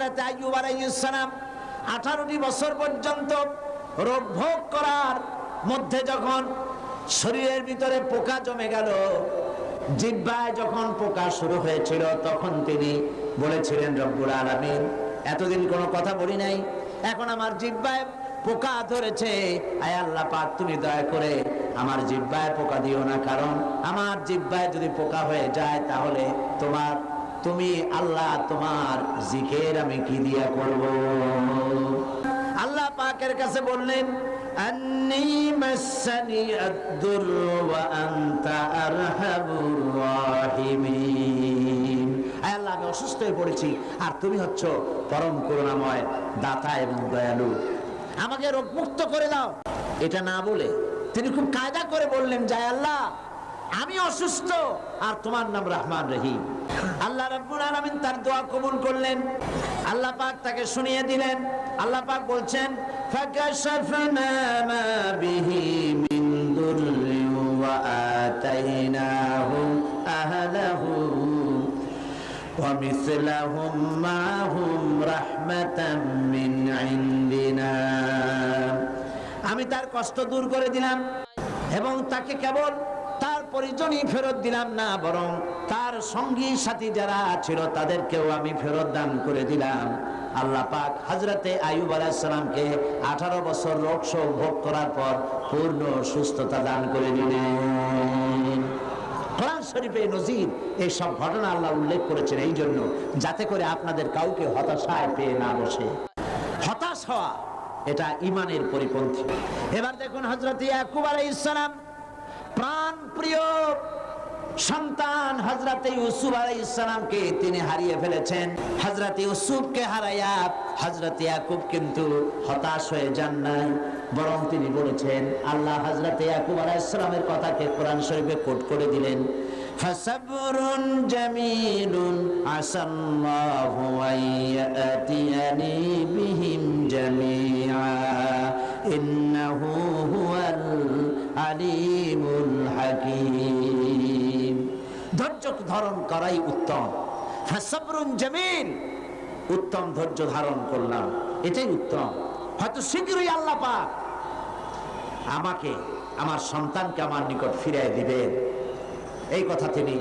হাজরত আইয়ুব আলাইহিসসালাম আঠারোটি বছর পর্যন্ত রোগ ভোগ করার মধ্যে যখন শরীরের ভিতরে পোকা জমে গেল, জিব্বায় যখন পোকা শুরু হয়েছিল, তখন তিনি বলেছিলেন, রব্বুল আলামিন, এতদিন কোনো কথা বলি নাই। এখন আমার জিব্বায় পোকা ধরেছে। আয় আল্লাহ পাক, তুমি দয়া করে আমার জিব্বায় পোকা দিও না। কারণ আমার জিব্বায় যদি পোকা হয়ে যায়, তাহলে তোমার তুমি আল্লাহ তোমার জিকের আমি কি দিয়া করব? আল্লাহ পাকের কাছে বললেন আল্লাহ, আমি অসুস্থ হয়ে পড়েছি, আর তুমি হচ্ছ পরম করুণাময় দাতা এবং দয়ালু। আমাকে রোগমুক্ত করে দাও। এটা না বলে তিনি খুব কায়দা করে বললেন যায় আল্লাহ, আমি অসুস্থ আর তোমার নাম রহমান রহিম। আল্লাহ রাব্বুল আলামিন তার দোয়া কবুল করলেন। আল্লাহ পাক তাকে শুনিয়ে দিলেন। আল্লাহ পাক বলছেন, ফাকাশাফনা মা বিহি মিন দুররি ওয়া আতাইনাহু আহলাহু ওয়া মিসলাহুম মাহুম রাহমাতাম মিন আমি তার কষ্ট দূর করে দিলাম এবং তাকে কেবল পরিজনই ফেরত দিলাম না, বরং তার সঙ্গী সাথী যারা ছিল তাদেরকেও আমি ফেরত দান করে দিলাম। আল্লাহ পাক হজরতে আয়ুব আলাইসালামকে আঠারো বছর রোগ ভোগ করার পর পূর্ণ সুস্থতা দান করে দিলেন। কোরআন শরীফে নজির, এই সব ঘটনা আল্লাহ উল্লেখ করেছেন এই জন্য, যাতে করে আপনাদের কাউকে হতাশায় পেয়ে না বসে। হতাশ হওয়া, এটা ইমানের পরিপন্থী। এবার দেখুন হজরত ইয়াকুব আলাইহিস সালাম প্রাণ প্রিয় সন্তান হজরত ইউসুফ আলাইহিস সালামকে তিনি হারিয়ে ফেলেছেন হজরত ইউসুফকে হারাইয়া হজরত ইয়াকুব কিন্তু হতাশ হয়ে যান নাই বরং তিনি বলেছেন আল্লাহ হজরত ইয়াকুব আলাইহিস সালামের কথাকে কোরআন শরীফে কোট করে দিলেন فصبر جميل عسى الله أن يأتيني بهم جميعا إنه هو আলিমুল হাকিম। ধৈর্য ধারণ করাই উত্তম। জামিল। উত্তম ধৈর্য ধারণ করলাম। এটাই উত্তম। হয়তো শীঘ্রই আল্লাহ পাক আমাকে, আমার সন্তানকে আমার নিকট ফিরিয়ে দিবেন। এই কথা তিনি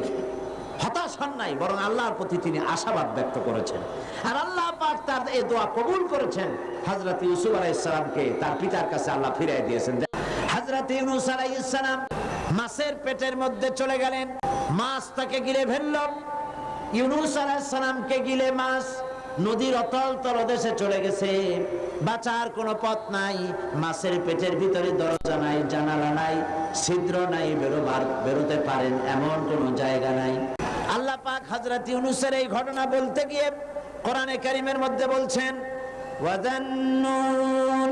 হতাশ হন নাই, বরং আল্লাহর প্রতি তিনি আশাবাদ ব্যক্ত করেছেন। আর আল্লাহ পাক তার এ দোয়া কবুল করেছেন। হাজরত ইউসুফ আলাইসালামকে তার পিতার কাছে আল্লাহ ফিরিয়ে দিয়েছেন। হযরত ইউনুস আলাইহিস সালাম মাছের পেটের মধ্যে চলে গেলেন। মাছ তাকে গিলে ফেলল। ইউনুস আলাইহিস সালামকে গিলে মাছ নদীর অতল তলদেশে চলে গেছে। বাঁচার কোনো পথ নাই। মাছের পেটের ভিতরে দরজা নাই, জানালা নাই, ছিদ্র নাই বেরোবার বেরোতে পারেন এমন কোনো জায়গা নাই। আল্লাহ পাক হযরত ইউনুসের এই ঘটনা বলতে গিয়ে কোরআনে কারিমের মধ্যে বলছেন, ওয়াদান্নুন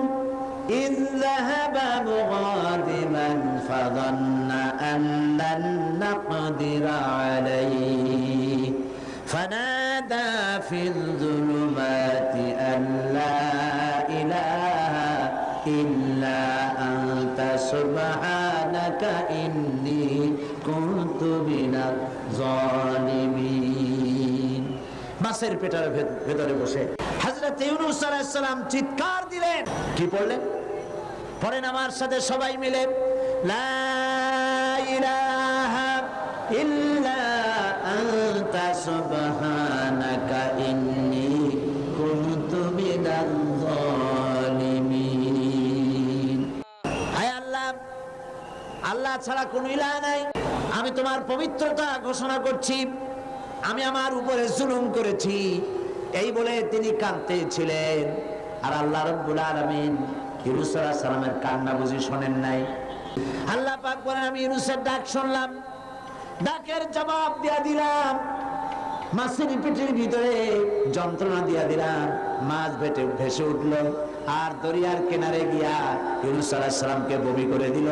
إذ ذهب مغاضبا فظن أن لن نقدر عليه فنادى في الظلمات أن لا إله إلا أنت سبحانك إني كنت من الظالمين মাছের পেটার ভেতরে বসে হযরত ইউনূস আলাইহিস সালাম চিৎকার দিলেন কি পড়লেন পড়েন আমার সাথে সবাই মিলে। আল্লাহ ছাড়া কোনো ইলাহ নাই। আমি তোমার পবিত্রতা ঘোষণা করছি। আমি আমার উপরে জুলুম করেছি। এই বলে তিনি কাঁদতে ছিলেন আর আল্লাহ রব্বুল আলামিন ইউনুস আলাইহিস সালামের কান্না বুঝি শোনেন নাই। আল্লাহ পাক বলেন, আমি ইউনুসের ডাক শুনলাম। ডাকের জবাব দিয়া দিলাম। মাছের পেটের ভিতরে যন্ত্রণা দিয়া দিলাম। মাছ ভেটে, ভেসে উঠল। আর দরিয়ার কিনারে গিয়া ইউনুস আলাইহিস সালামকে বমি করে দিল।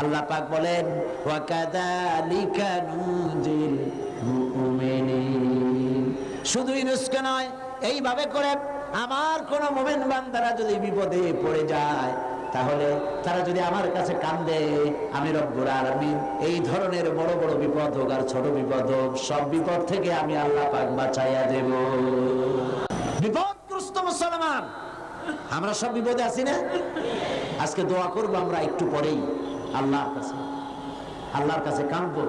আল্লাহ পাক বলেন ওয়াকাদালিকা নুজিল মুমিনিন। শুধু ইউনুসকে নয়, এইভাবে করে আমার কোন মোমেন বান্দারা যদি বিপদে পড়ে যায়, তাহলে তারা যদি আমার কাছে কান্দে, আমি রব্বুর আলামিন এই ধরনের বড় বড় বিপদ হোক আর ছোট বিপদ হোক, সব বিপদ থেকে আমি আল্লাহ পাক বাঁচাইয়া দেব। বিপদ মুসলমান, আমরা সব বিপদে আছি না? আজকে দোয়া করব আমরা একটু পরেই আল্লাহর কাছে। আল্লাহর কাছে কাঁদবো,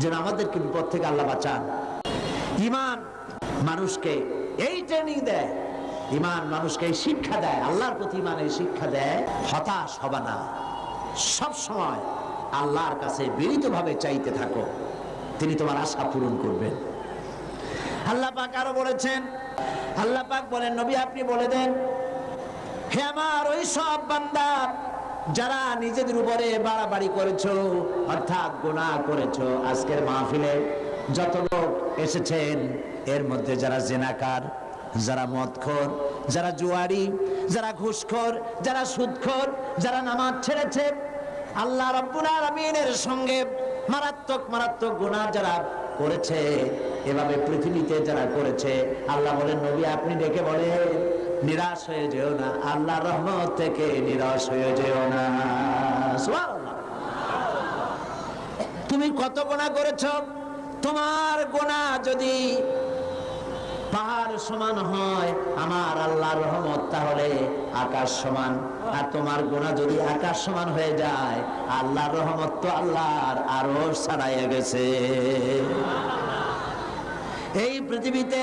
যেন আমাদেরকে বিপদ থেকে আল্লাহ বাঁচান। ইমান মানুষকে এই ট্রেনিং দেয়। ইমান মানুষকে এই শিক্ষা দেয়, আল্লাহর প্রতি ইমানের শিক্ষা দেয়, হতাশ হবে না। সব সময় আল্লাহর কাছে বিনীতভাবে চাইতে থাকো, তিনি তোমার আশা পূরণ করবেন। আল্লাহ পাক আরও বলেছেন, আল্লাহ পাক বলেন, নবী আপনি বলে দেন, হে আমার ওই সব বান্দা, যারা নিজেদের উপরে বাড়াবাড়ি করেছ, অর্থাৎ গুনাহ করেছ, আজকের মাহফিলে যত লোক এসেছেন, এর মধ্যে যারা জেনাকার যারা মদখোর, যারা জুয়ারি যারা ঘুষখোর, যারা সুদখোর, যারা নামাজ ছেড়েছে, আল্লাহ রাব্বুল সঙ্গে মারাত্মক মারাত্মক গুনাহ যারা করেছে, এভাবে পৃথিবীতে যারা করেছে, আল্লাহ বলেন, নবী, আপনি ডেকে বলেন, নিরাশ হয়ে যেও না আল্লাহ রহমত থেকে নিরাশ হয়ে যেও না। তুমি কত গোনা করেছ তোমার গোনা যদি পাহাড় সমান হয়, আমার আল্লাহর রহমত তাহলে আকাশ সমান। আর তোমার গোনা যদি আকাশ সমান হয়ে যায়, আল্লাহর রহমত তো আল্লাহর আরও ছাড়াইয়া গেছে। এই পৃথিবীতে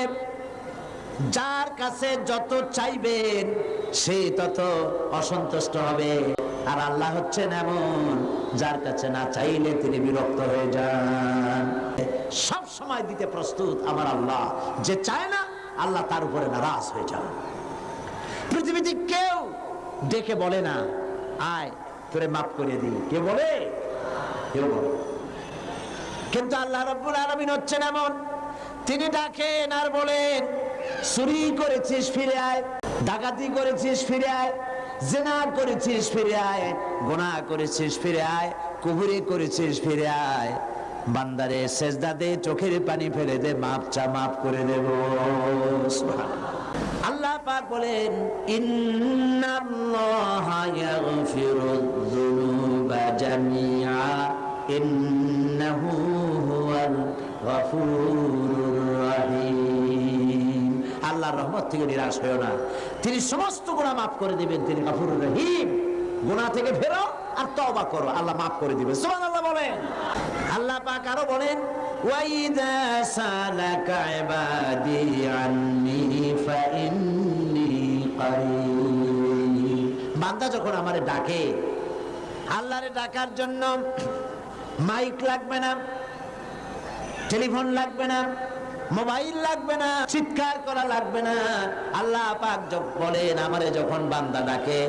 যার কাছে যত চাইবেন, সে তত অসন্তুষ্ট হবে। আর আল্লাহ হচ্ছেন এমন, যার কাছে না চাইলে তিনি বিরক্ত হয়ে যান। সব সময় দিতে প্রস্তুত আমার আল্লাহ। যে চায় না, আল্লাহ তার উপরে নারাজ হয়ে যান। পৃথিবীতে কেউ ডেকে বলে না, আয়, তোরে মাফ করে দিই। কে বলে? কেউ বলে। কিন্তু আল্লাহ রব্বুল আলমিন হচ্ছেন এমন। তিনি ডাকেন আর বলেন, চুরি করেছিস, ফিরে আয়। ডাকাতি করেছিস, ফিরে আয়। জেনা করেছিস ফিরে আয় গোনা করেছিস ফিরে আয় কুহুরি করেছিস ফিরে আয়। বান্দারে সেজদা দে, চোখের পানি ফেলে দে, মাপ চা মাপ করে দেব। আল্লাহ পাক বলেন, ইন্নাল্লাহা ইয়াগফিরুদ যুনুবা জামিআ, ইন্নাহু হুয়াল আল্লাহর রহমত থেকে নিরাশ হয়েও না। তিনি সমস্ত গুনাহ মাফ করে দিবেন, তিনি গফুরুর রহিম। গুনাহ থেকে ফেরো আর তওবা করো, আল্লাহ মাফ করে দিবেন। সুবহানাল্লাহ বলেন। আল্লাহ পাক আরও বলেন বান্দা যখন আমারে ডাকে, আল্লাহরে ডাকার জন্য মাইক লাগবে না, টেলিফোন লাগবে না মোবাইল লাগবে না চিৎকার করা লাগবে না আল্লাহ পাক যখন বলেন আমারে যখন বান্দা ডাকে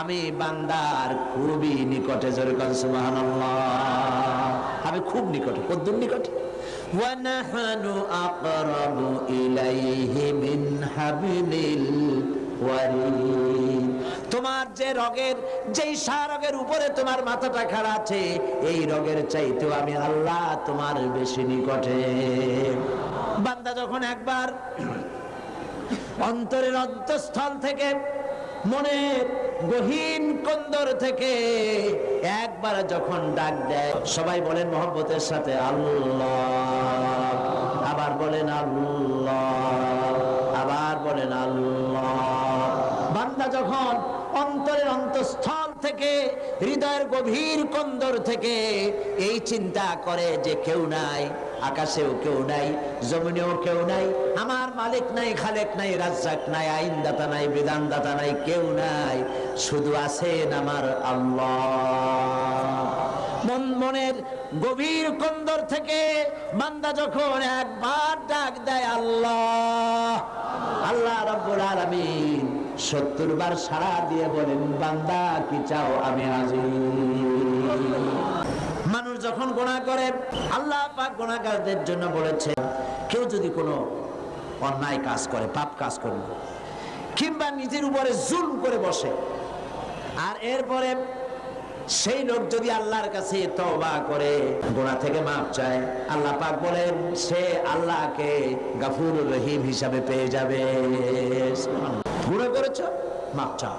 আমি বান্দার খুবই নিকটে জোরে কর সুবহানাল্লাহ আমি খুব নিকটে কদ্দুর নিকটে ونحن أقرب إليه من حبل الوريد তোমার যে রগের, যেই রগের উপরে তোমার মাথাটা খাড়া আছে, এই রগের চাইতেও আমি আল্লাহ তোমার বেশি নিকটে। বান্দা যখন একবার অন্তরের অন্তঃস্থল থেকে, মনের গহীন কন্দর থেকে একবার যখন ডাক দেয়, সবাই বলেন মোহব্বতের সাথে, আল্লাহ। আবার বলেন, আল্লাহ। আবার বলেন, আল্লাহ। বান্দা যখন অন্তরের অন্তঃস্থল থেকে, হৃদয়ের গভীর কন্দর থেকে এই চিন্তা করে যে কেউ নাই, আকাশেও কেউ নাই, জমিনেও কেউ নাই, আমার মালিক নাই, খালেক নাই, রাজ্জাক নাই, আইনদাতা নাই, বিধানদাতা নাই, কেউ নাই, শুধু আছেন আমার আল্লাহ। মন মনের গভীর কন্দর থেকে বান্দা যখন একবার ডাক দেয় আল্লাহ আল্লাহ রব্বুল আলামিন সত্তর বার সাড়া দিয়ে বলেন, বান্দা, কি চাও আমি হাজির? মানুষ যখন গোনা করে, আল্লাহ পাক গোনাগারদের জন্য বলেছে, কেউ যদি কোনো অন্যায় কাজ করে, পাপ কাজ করবে কিংবা নিজের উপরে জুলম করে বসে, আর এরপরে সেই লোক যদি আল্লাহর কাছে তওবা করে গোনা থেকে মাপ চায়, আল্লাহ পাক বলেন, সে আল্লাহকে গাফুর রহিম হিসাবে পেয়ে যাবে। গুণা করেছ মাপ চাও।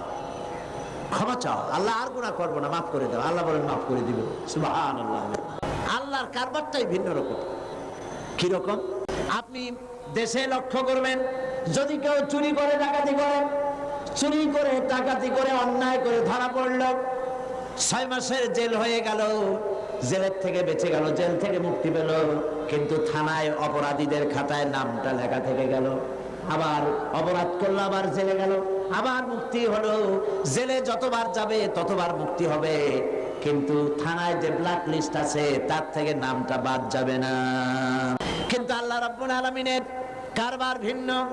ক্ষমা চাও। আল্লাহ আর গুণা করব না, মাফ করে দাও। আল্লাহ বলেন, মাফ করে দিবে সুবহানাল্লাহ। আল্লাহর কারবারটাই ভিন্ন রকম। কীরকম আপনি দেশে লক্ষ্য করবেন, যদি কেউ চুরি করে, ডাকাতি করে, চুরি করে, ডাকাতি করে, অন্যায় করে ধরা পড়ল, ছয় মাসের জেল হয়ে গেল, জেলের থেকে বেঁচে গেল, জেল থেকে মুক্তি পেল, কিন্তু থানায় অপরাধীদের খাতায় নামটা লেখা থেকে গেল। আবার অপরাধ করল, আবার জেলে গেল। আবার মুক্তি হলো। জেলে যতবার যাবে, ততবার মুক্তি হবে। কিন্তু থানায় যে ব্ল্যাক লিস্ট আছে, তার থেকে নামটা বাদ যাবে না। কিন্তু আল্লাহ রাব্বুল আলামিনের কারবার ভিন্ন।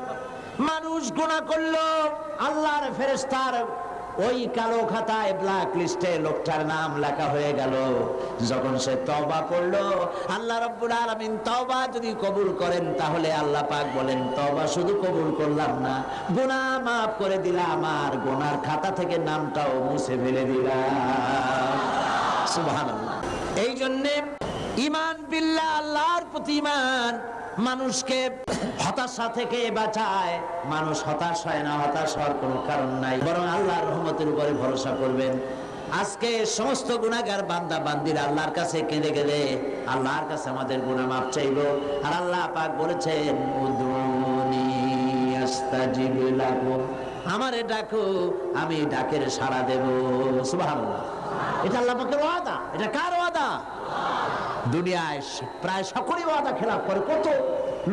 মানুষ গুনাহ করল, আল্লাহর ফেরেশতার ওই কালো খাতায় ব্ল্যাক লিস্টে লোকটার নাম লেখা হয়ে গেল। যখন সে তবা করল, আল্লাহ রাব্বুল আলামিন তবা যদি কবুল করেন, তাহলে আল্লাহ পাক বলেন তবা শুধু কবুল করলাম না, গুনাহ মাফ করে দিলাম, আর গোনার খাতা থেকে নামটাও মুছে ফেলে দিলাম। এই জন্যে ইমান বিল্লাহ, আল্লাহর প্রতি ইমান মানুষকে হতাশা থেকে বাঁচায়। মানুষ হতাশ হয় না, হতাশ হওয়ার কোনো কারণ নাই। বরং আল্লাহর রহমতের উপরে ভরসা করবেন। আজকে সমস্ত গুণাগার বান্দা, বান্দির আল্লাহর কাছে কেঁদে গেলে আল্লাহর কাছে আমাদের গুনাহ মাপ চাইব। আর আল্লাহ পাক বলেছেন আমারে ডাকো, আমি ডাকের সাড়া দেব। সুবহানাল্লাহ। এটা আল্লাহ পাকের ওয়াদা। এটা কার ওয়াদা? দুনিয়ায় প্রায় সকলেই ওয়াদা খেলাপ করে, কত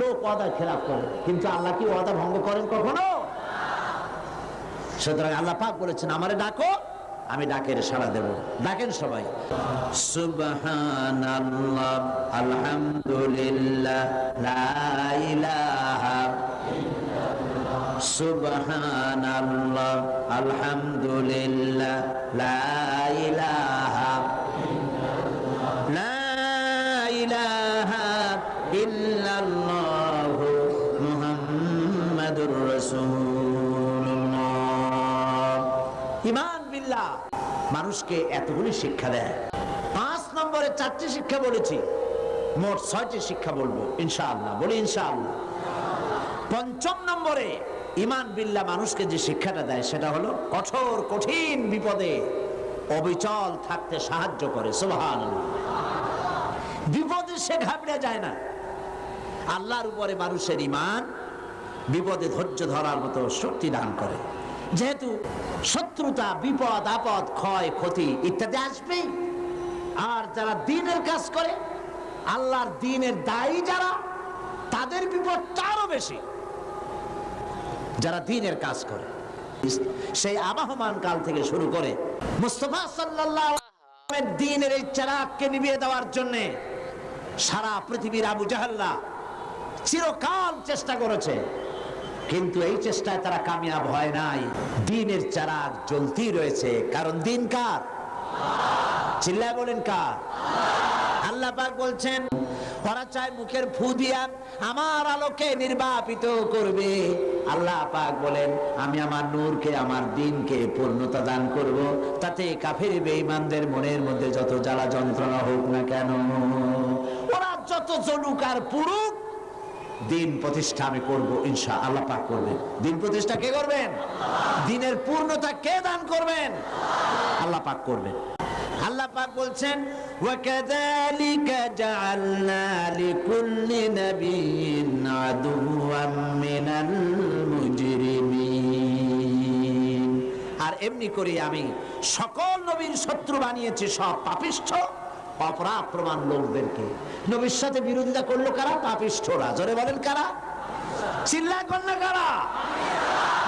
লোক ওয়াদা খেলাপ করে, কিন্তু আল্লাহ কি ওয়াদা ভঙ্গ করেন কখনো? সুতরাং আল্লাহ পাক বলেছেন, আমারে ডাকো, আমি ডাকের সাড়া দেব। ডাকেন সবাই। সুবহানাল্লাহ, আলহামদুলিল্লাহ, লা ইলাহা সুবহানাল্লাহ, আলহামদুলিল্লাহ, লা ইলাহা মানুষকে এতগুলি শিক্ষা দেয়। পাঁচ নম্বরে চারটি শিক্ষা বলেছি। মোট ছয়টি শিক্ষা বলব, ইনশাআল্লাহ। বলি ইনশাআল্লাহ। পঞ্চম নম্বরে ইমান বিল্লাহ মানুষকে যে শিক্ষাটা দেয়, সেটা হলো কঠোর, কঠিন বিপদে অবিচল থাকতে সাহায্য করে। বিপদে সে ঘাবড়ে যায় না। আল্লাহর উপরে মানুষের ইমান বিপদে ধৈর্য ধরার মতো শক্তি দান করে। যেহেতু শত্রুতা, বিপদ, আপদ, ক্ষয়, ক্ষতি ইত্যাদি আসবেই। আর যারা দিনের কাজ করে, আল্লাহর দিনের দায়ী যারা, তাদের বিপদ আরও বেশি। যারা দিনের কাজ করে, সেই আবাহমান কাল থেকে শুরু করে মুস্তফা সাল্লাল্লাহু দিনের এই চারাককে নিভিয়ে দেওয়ার জন্য সারা পৃথিবীর আবু জাহাল্লা চিরকাল চেষ্টা করেছে। কিন্তু এই চেষ্টায় তারা কামিয়াব হয় নাই। দিনের চারাক জ্বলতেই রয়েছে। কারণ দিন কার? চিল্লায় বলেন কার? আল্লাহ পাক বলছেন, ওরা চায় মুখের ফু দিয়া আমার আলোকে নির্বাপিত করবে। আল্লাহ পাক বলেন, আমি আমার নূরকে, আমার দিনকে পূর্ণতা দান করব। তাতে কাফের বেঈমানদের মনের মধ্যে যত জ্বালা যন্ত্রণা হোক না কেন, ওরা যত জলুক আর পুরুক দিন প্রতিষ্ঠা আমি করব ইনশা আল্লাহ পাক করবেন দিন প্রতিষ্ঠা কে করবেন দিনের পূর্ণতা কে দান করবেন আল্লাহ পাক করবেন আল্লাহ পাক বলছেন وَكَذَلِكَ جَعَلْنَا لِكُلِّ نَبِيٍّ عَدُوًّا مِنَ الْمُجْرِمِينَ আর এমনি করে আমি সকল নবীর শত্রু বানিয়েছি সব পাপিষ্ঠ অপরাধ প্রমাণ লোকদেরকে। নবীর সাথে বিরোধিতা করল কারা? পাপিষ্ঠরা। জোরে বলেন কারা? চিল্লা কন্যা কারা?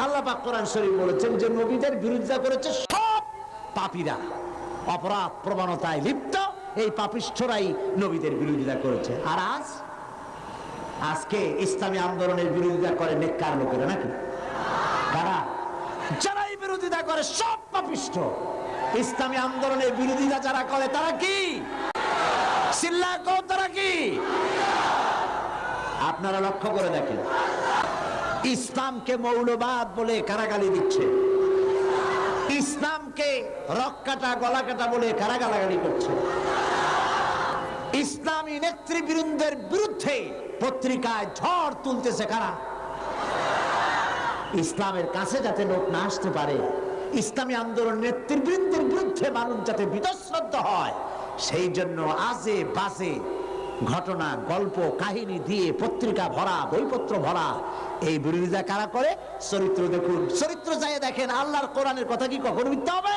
আল্লাহ পাক কোরআন শরীফ বলেছেন যে নবীদের বিরোধিতা করেছে সব পাপীরা। অপরাধ প্রবণতায় লিপ্ত এই পাপিষ্ঠরাই নবীদের বিরোধিতা করেছে। আর আজ? আজকে ইসলামী আন্দোলনের বিরোধিতা করে নেককার লোকেরা নাকি? কারা? যারাই বিরোধিতা করে সব পাপিষ্ঠ। ইসলামী আন্দোলনের বিরোধিতা যারা করে, তারা কি? তারা কি? আপনারা লক্ষ্য করে দেখেন, ইসলামকে মৌলবাদ বলে কারাগালি দিচ্ছে। ইসলামকে রক কাটা গলা কাটা বলে কারাগালাগালি করছে। ইসলামী নেতৃবৃন্দের বিরুদ্ধে পত্রিকায় ঝড় তুলতেছে কারা? ইসলামের কাছে যাতে লোক না আসতে পারে ইসলামী আন্দোলন নেতৃবৃন্দের বিরুদ্ধে মানুষ যাতে বিতশ্রদ্ধ হয়, সেই জন্য আজে বাজে ঘটনা, গল্প, কাহিনী দিয়ে পত্রিকা ভরা, বইপত্র ভরা, এই বিরোধিতা কারা করে? চরিত্র দেখুন। চরিত্র যায় দেখেন, আল্লাহর কোরআনের কথা কি কখনো মিথ্যা হবে?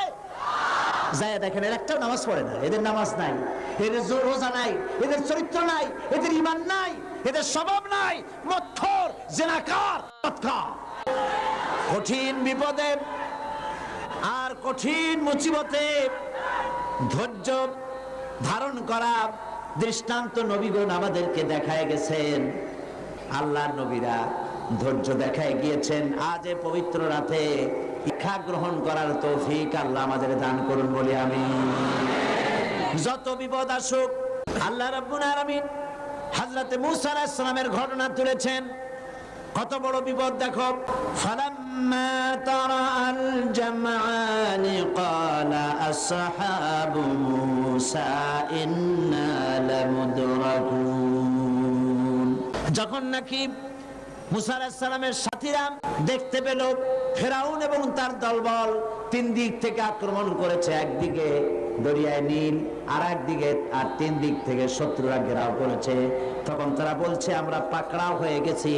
যায় দেখেন, এর একটা নামাজ পড়ে না, এদের নামাজ নাই, এদের জোর রোজা নাই, এদের চরিত্র নাই, এদের ইমান নাই, এদের স্বভাব নাই মথর জেনাকার কঠিন বিপদে আর কঠিন মুসিবতে ধৈর্য ধারণ করা দৃষ্টান্ত নবীগণ আমাদেরকে দেখায় গেছেন। আল্লাহ নবীরা ধৈর্য দেখায় গিয়েছেন। আজ এ পবিত্র রাতে শিক্ষা গ্রহণ করার তৌফিক আল্লাহ আমাদের দান করুন বলে আমি। যত বিপদ আসুক, আল্লাহ রাব্বুল আলামিন হযরতে মূসা ঘটনা তুলেছেন। কত বড় বিপদ দেখো ফালাম্মা তারাআল জামআন ক্বালা আসহাবু মূসা ইন্না লামুদরাকুন যখন নাকি মুসা আলাইহিস সালামের সাথীরা দেখতে পেল ফেরাউন এবং তার দলবল তিন দিক থেকে আক্রমণ করেছে, একদিকে দরিয়ায় নীল আর একদিকে আর তিন দিক থেকে শত্রুরা ঘেরাও করেছে। তখন তারা বলছে, আমরা পাকড়াও হয়ে গেছি,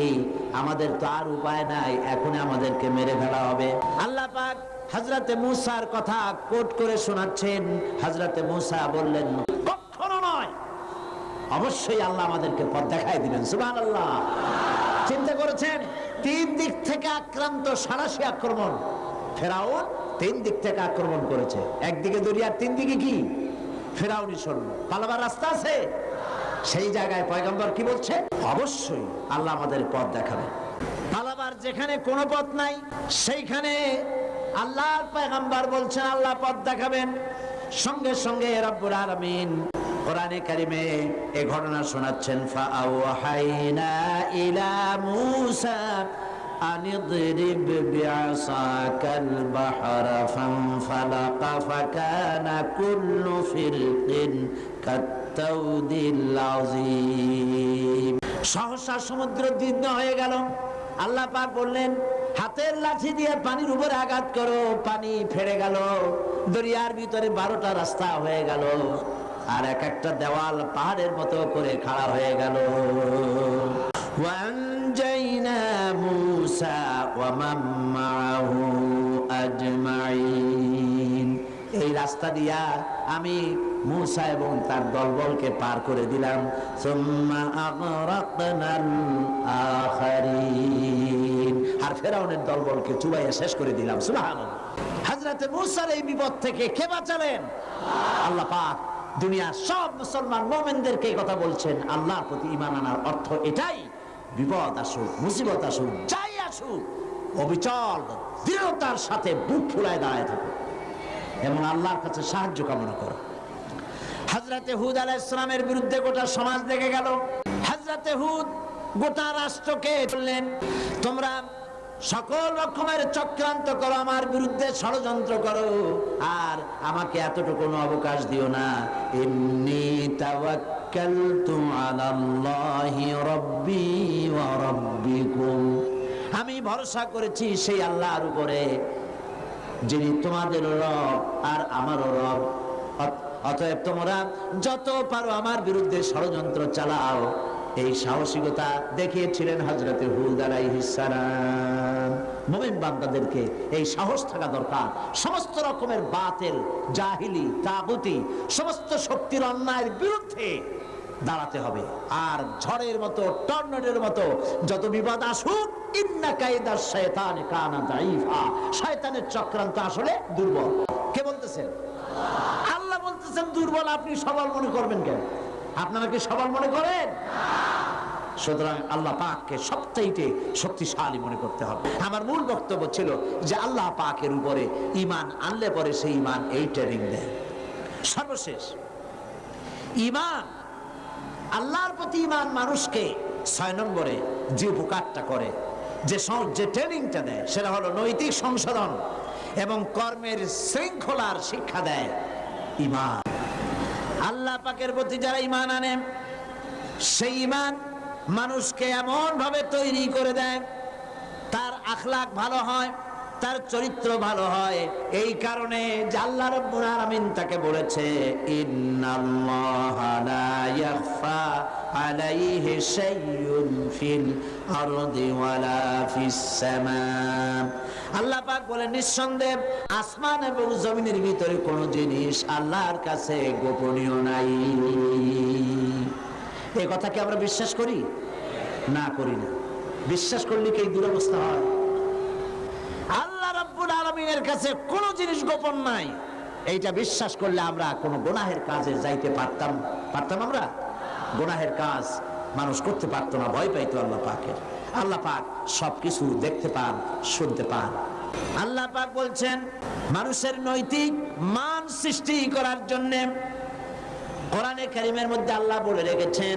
আমাদের তো আর উপায় নাই এখন আমাদেরকে মেরে ফেলা হবে। আল্লাহ পাক হাজরাতে মুসার কথা কোট করে শোনাচ্ছেন। হাজরাতে মুসা বললেন, কখনো নয়। অবশ্যই আল্লাহ আমাদেরকে পথ দেখায় দিবেন সুবাহ আল্লাহ চিন্তা করেছেন, তিন দিক থেকে আক্রান্ত সারাশি আক্রমণ। ফেরাউন তিন দিক থেকে আক্রমণ করেছে। একদিকে দরিয়ার তিন দিকে কি? ফেরাউনি সৈন্য। পালাবার রাস্তা আছে? সেই জায়গায় পয়গম্বর কি বলছে? অবশ্যই। আল্লাহ আমাদের পথ দেখাবে। পালাবার যেখানে কোনো পথ নাই সেইখানে আল্লাহ পয়গম্বর বলছেন আল্লাহ পথ দেখাবেন। সঙ্গে সঙ্গে রব্বুর আলমিন কোরআনে কারিমে এ ঘটনা শোনাচ্ছেন ফাআওহাইনা ইলা মূসা আনিদরিব বিআসাকাল বাহরা ফানফালাকা ফাকানা কুল্লু ফিরকিন কাত সহসা সমুদ্র দীর্ঘ হয়ে গেল আল্লাহ পাক বললেন হাতের লাঠি দিয়ে পানির উপরে আঘাত করো পানি ফেড়ে গেল দরিয়ার ভিতরে বারোটা রাস্তা হয়ে গেল আর এক একটা দেওয়াল পাহাড়ের মতো করে খাড়া হয়ে গেল وأنجينا موسى ومن معه أجمعين এই রাস্তা দিয়া আমি মূসা এবং তার দলবলকে পার করে দিলাম। আর ফেরাউনের দলবলকে চুবাইয়া শেষ করে দিলাম। হযরতে মূসার এই বিপদ থেকে কে বাঁচালেন? আল্লাহ পাক দুনিয়ার সব মুসলমান মোমেনদেরকে কথা বলছেন। আল্লাহর প্রতি ঈমান আনার অর্থ এটাই, বিপদ আসুক, মুসিবত আসুক, যাই আসুক, অবিচল দৃঢ়তার সাথে বুক ফুলায় দাঁড়ায় থাকো এবং আল্লাহর কাছে সাহায্য কামনা করো। হাজরাতে হুদ আলাহ ইসলামের বিরুদ্ধে গোটা সমাজ দেখে গেল। হাজরাতে হুদ গোটা রাষ্ট্রকে বললেন, তোমরা সকল রকমের চক্রান্ত করো, আমার বিরুদ্ধে ষড়যন্ত্র করো, আর আমাকে এতটুকু অবকাশ দিও না। এমনি আমি ভরসা করেছি সেই আল্লাহর উপরে যিনি তোমাদের রব আর আমারও রব। অতএব তোমরা যত পারো আমার বিরুদ্ধে ষড়যন্ত্র চালাও। এই সাহসিকতা দেখিয়েছিলেন হজরতে হুদ আলাইহিসসালাম মোমেন বান্দাদেরকে এই সাহস থাকা দরকার। সমস্ত রকমের বাতের জাহিলি, তাগুতি, সমস্ত শক্তির অন্যায়ের বিরুদ্ধে দাঁড়াতে হবে। আর ঝড়ের মতো, টর্নেডের মতো যত বিপদ আসুক, ইন্না কায়দা শয়তান কানা দাইফা শয়তানের চক্রান্ত আসলে দুর্বল। কে বলতেছেন? আল্লাহ বলতেছেন, দুর্বল আপনি সবল মনে করবেন কেন? আপনারা কি সবল মনে করেন? সুতরাং আল্লাহ পাককে সবচাইতে শক্তিশালী মনে করতে হবে। আমার মূল বক্তব্য ছিল যে আল্লাহ পাকের উপরে ইমান আনলে পরে সেই ইমান এই ট্রেনিং দেয়। সর্বশেষ ইমান আল্লাহর প্রতি ইমান মানুষকে ছয় নম্বরে যে উপকারটা করে, যে যে ট্রেনিংটা দেয়, সেটা হলো নৈতিক সংশোধন এবং কর্মের শৃঙ্খলার শিক্ষা দেয় ইমান আল্লাহ পাকের প্রতি যারা ইমান আনে, সেই ইমান মানুষকে এমন ভাবে তৈরি করে দেয়, তার আখলাক ভালো হয় তার চরিত্র ভালো হয়। এই কারণে আল্লাহ রাব্বুল আলামিন তাকে বলেছে, ইন্নাল্লাহা লা ইয়াখফা আলাইহি শাইউন ফিল আরদি ওয়ালা ফিস সামা। আল্লাহ পাক বলে, নিঃসন্দেহ আসমান এবং জমিনের ভিতরে কোনো জিনিস আল্লাহর কাছে গোপনীয় নাই। এই কথা কি আমরা বিশ্বাস করি? না করি না। বিশ্বাস করলে কি দুরবস্থা হয়? কাছে কোনো জিনিস গোপন নাই। এইটা বিশ্বাস করলে আমরা কোনো গোনাহের কাজে যাইতে পারতাম পারতাম আমরা? গোনাহের কাজ মানুষ করতে পারতো না, ভয় পাইতো আল্লাহ পাকের। আল্লাহ পাক সবকিছু দেখতে পান, শুনতে পান। আল্লাহ পাক বলছেন, মানুষের নৈতিক মান সৃষ্টি করার জন্যে কোরআনে কারিমের মধ্যে আল্লাহ বলে রেখেছেন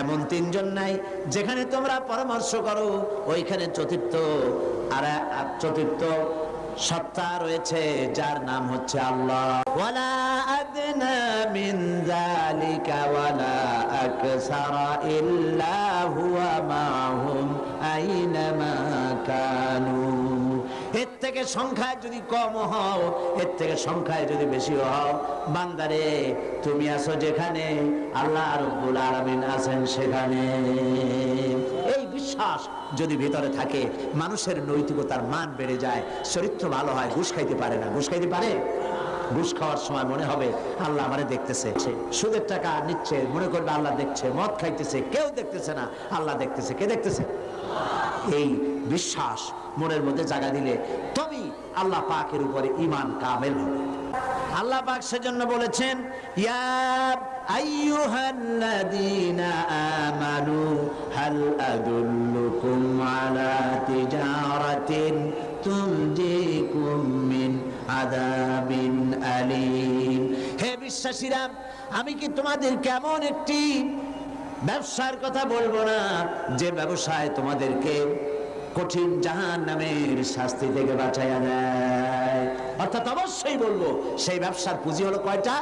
এমন তিনজন নাই, যেখানে তোমরা পরামর্শ করো, ওইখানে চতুর্থ আর চতুর্থ সত্তা রয়েছে, যার নাম হচ্ছে আল্লাহ। ওয়ালা ওয়ালা ইল্লা হুয়া মাহুম আইনামা কানু। থেকে সংখ্যায় যদি কম হও, এর থেকে সংখ্যায় যদি বেশি হও, বান্দারে, তুমি আছো যেখানে, আল্লাহ রব্বুল আলামিন আছেন সেখানে। এই বিশ্বাস যদি ভিতরে থাকে, মানুষের নৈতিকতার মান বেড়ে যায়, চরিত্র ভালো হয়, ঘুষ খাইতে পারে না। ঘুষ খাইতে পারে? ঘুষ খাওয়ার সময় মনে হবে, আল্লাহ আমারে দেখতেছে। সুদের টাকা নিচ্ছে, মনে করবে আল্লাহ দেখছে, মদ খাইতেছে, কেউ দেখতেছে না, আল্লাহ দেখতেছে। কে দেখতেছে? এই বিশ্বাস মনের মধ্যে জায়গা দিলে তবেই আল্লাহ পাকের উপরে ইমান কামেল হবে। আল্লাহ পাক সেজন্য বলেছেন আমি কি তোমাদের কেমন একটি ব্যবসার কথা বলব না। যে ব্যবসায় তোমাদেরকে কঠিন জাহান নামের শাস্তি থেকে বাঁচাইয়া দেয় অর্থাৎ অবশ্যই বলব, সেই ব্যবসার পুঁজি হলো কয়টা?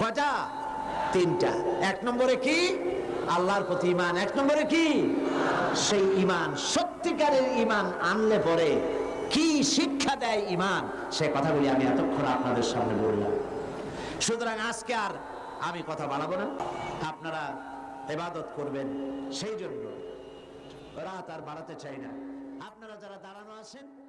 কয়টা? তিনটা। এক নম্বরে কি? আল্লাহর প্রতি ইমান এক নম্বরে কি? সেই ইমান সত্যিকারের ইমান আনলে পরে কি শিক্ষা দেয় ইমান সে কথাগুলি আমি এতক্ষণ আপনাদের সামনে বললাম। সুতরাং আজকে আর আমি কথা বাড়াবো না। আপনারা এবাদত করবেন সেই জন্য রাত আর বাড়াতে চাই না। আপনারা যারা দাঁড়ানো আছেন